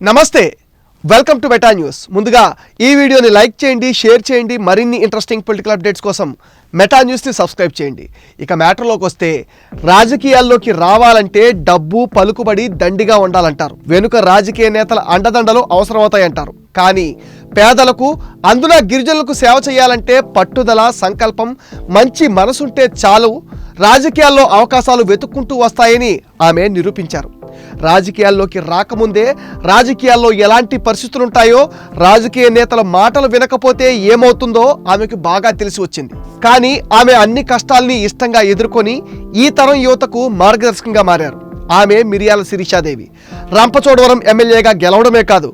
నమస్తే welcome to meta news. ముందుగా ఈ వీడియోని లైక్ చేయండి షేర్ చేయండి మరిన్ని ఇంట్రెస్టింగ్ పొలిటికల్ అప్డేట్స్ కోసం మెటా న్యూస్ని సబ్స్క్రైబ్ చేయండి. ఇక మ్యాటర్లోకి వస్తే రాజకీయాల్లోకి రావాలంటే డబ్బు పలుకుబడి దండిగా ఉండాలంటారు. వెనుక రాజకీయ నేతల అండదండలు అవసరమవుతాయంటారు. కానీ పేదలకు అందున గిరిజనులకు సేవ చేయాలంటే పట్టుదల సంకల్పం మంచి మనసుంటే చాలు. రాజకీయాల్లో అవకాశాలు వెతుక్కుంటూ వస్తాయని ఆమె నిరూపించారు. రాజకీయాల్లోకి రాకముందే రాజకీయాల్లో ఎలాంటి పరిస్థితులు ఉంటాయో రాజకీయ నేతల మాటలు వినకపోతే ఏమవుతుందో ఆమెకు బాగా తెలిసి వచ్చింది. కానీ ఆమె అన్ని కష్టాల్ని ఇష్టంగా ఎదుర్కొని ఈ తరం యువతకు మార్గదర్శకంగా మారారు. ఆమె మిరియాల శిరీషాదేవి. రంపచోడవరం ఎమ్మెల్యేగా గెలవడమే కాదు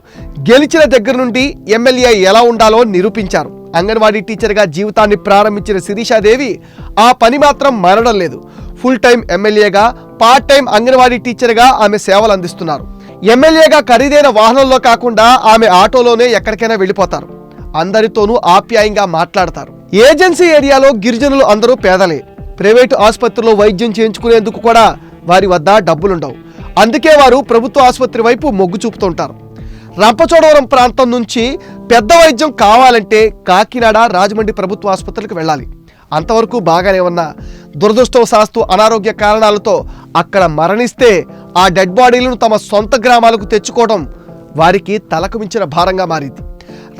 గెలిచిన దగ్గర నుండి ఎమ్మెల్యే ఎలా ఉండాలో నిరూపించారు. అంగన్వాడీ టీచర్గా జీవితాన్ని ప్రారంభించిన శిరీషాదేవి ఆ పని మాత్రం మారడం లేదు. ఫుల్ టైం ఎమ్మెల్యేగా పార్ట్ టైం అంగన్వాడీ టీచర్గా ఆమె సేవలు అందిస్తున్నారు. ఎమ్మెల్యేగా ఖరీదైన వాహనంలో కాకుండా ఆమె ఆటోలోనే ఎక్కడికైనా వెళ్ళిపోతారు. అందరితోనూ ఆప్యాయంగా మాట్లాడతారు. ఏజెన్సీ ఏరియాలో గిరిజనులు అందరూ పేదలే. ప్రైవేటు ఆసుపత్రిలో వైద్యం చేయించుకునేందుకు కూడా వారి వద్ద డబ్బులుండవు. అందుకే వారు ప్రభుత్వ ఆసుపత్రి వైపు మొగ్గు చూపుతుంటారు. రంపచోడవరం ప్రాంతం నుంచి పెద్ద వైద్యం కావాలంటే కాకినాడ రాజమండ్రి ప్రభుత్వ ఆసుపత్రికి వెళ్ళాలి. అంతవరకు బాగానే ఉన్నా దురదృష్టవశాస్తు అనారోగ్య కారణాలతో అక్కడ మరణిస్తే ఆ డెడ్ బాడీలను తమ సొంత గ్రామాలకు తెచ్చుకోవడం వారికి తలకు మించిన భారంగా మారింది.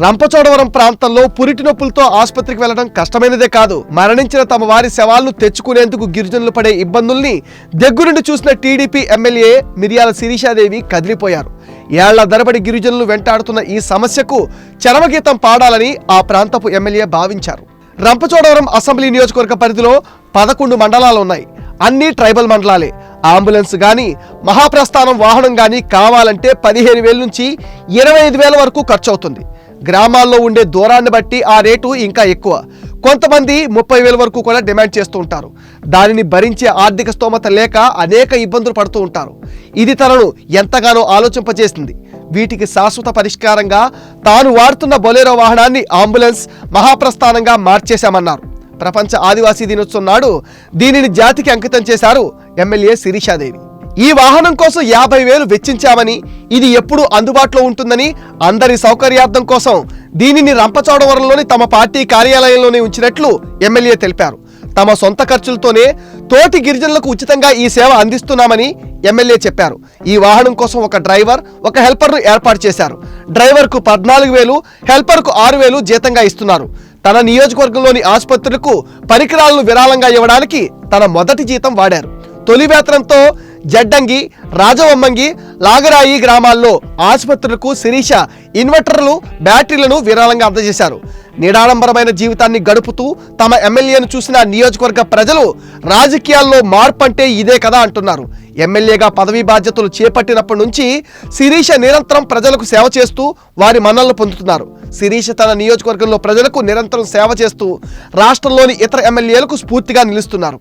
రంపచోడవరం ప్రాంతంలో పురిటి నొప్పులతో ఆసుపత్రికి వెళ్ళడం కష్టమైనదే కాదు. మరణించిన తమ వారి శవాలను తెచ్చుకునేందుకు గిరిజనులు పడే ఇబ్బందుల్ని దగ్గరుండి చూసిన టీడీపీ ఎమ్మెల్యే మిరియాల శిరీషాదేవి కదిలిపోయారు. ఏళ్ళ ధరబడి గిరిజనులు వెంటాడుతున్న ఈ సమస్యకు చరమగీతం పాడాలని ఆ ప్రాంతపు ఎమ్మెల్యే భావించారు. రంపచోడవరం అసెంబ్లీ నియోజకవర్గ పరిధిలో పదకొండు మండలాలు ఉన్నాయి. అన్ని ట్రైబల్ మండలాలే. అంబులెన్స్ కానీ మహాప్రస్థానం వాహనం కానీ కావాలంటే పదిహేను వేల నుంచి ఇరవై ఐదు వేల వరకు ఖర్చు అవుతుంది గ్రామాల్లో ఉండే దూరాన్ని బట్టి ఆ రేటు ఇంకా ఎక్కువ. కొంతమంది ముప్పై వేల వరకు కూడా డిమాండ్ చేస్తూ ఉంటారు. దానిని భరించే ఆర్థిక స్తోమత లేక అనేక ఇబ్బందులు పడుతూ ఉంటారు. ఇది తనను ఎంతగానో ఆలోచింపజేసింది. వీటికి శాశ్వత పరిష్కారంగా తాను వాడుతున్న బొలేరో వాహనాన్ని అంబులెన్స్ మహాప్రస్థానంగా మార్చేశామన్నారు. ప్రపంచ ఆదివాసీ దినోత్సవం నాడు దీనిని జాతికి అంకితం చేశారు ఎమ్మెల్యే శిరీషాదేవి. ఈ వాహనం కోసం యాభై వేలు వెచ్చించామని ఇది ఎప్పుడూ అందుబాటులో ఉంటుందని అందరి సౌకర్యార్థం కోసం దీనిని రంపచోడవరంలోని తమ పార్టీ కార్యాలయంలోనే ఉంచినట్లు ఎమ్మెల్యే తెలిపారు. తమ సొంత ఖర్చులతోనే తోటి గిరిజనులకు ఉచితంగా ఈ సేవ అందిస్తున్నామని ఎమ్మెల్యే చెప్పారు. ఈ వాహనం కోసం ఒక డ్రైవర్ ఒక హెల్పర్ను ఏర్పాటు చేశారు. డ్రైవర్కు పద్నాలుగు వేలు హెల్పర్కు ఆరు వేలు జీతంగా ఇస్తున్నారు. తన నియోజకవర్గంలోని ఆసుపత్రులకు పరికరాలను విరాళంగా ఇవ్వడానికి తన మొదటి జీతం వాడారు. తొలి వేతనంతో జడ్డంగి రాజవమ్మంగి లాగరాయి గ్రామాల్లో ఆసుపత్రులకు శిరీష ఇన్వర్టర్లు బ్యాటరీలను విరాళంగా అందజేశారు. నిడాడంబరమైన జీవితాన్ని గడుపుతూ తమ ఎమ్మెల్యేను చూసిన నియోజకవర్గ ప్రజలు రాజకీయాల్లో మార్పు అంటే ఇదే కదా అంటున్నారు. ఎమ్మెల్యేగా పదవీ బాధ్యతలు చేపట్టినప్పటి నుంచి శిరీష నిరంతరం ప్రజలకు సేవ చేస్తూ వారి మన్నలను పొందుతున్నారు. శిరీష తన నియోజకవర్గంలో ప్రజలకు నిరంతరం సేవ చేస్తూ రాష్ట్రంలోని ఇతర ఎమ్మెల్యేలకు స్ఫూర్తిగా నిలుస్తున్నారు.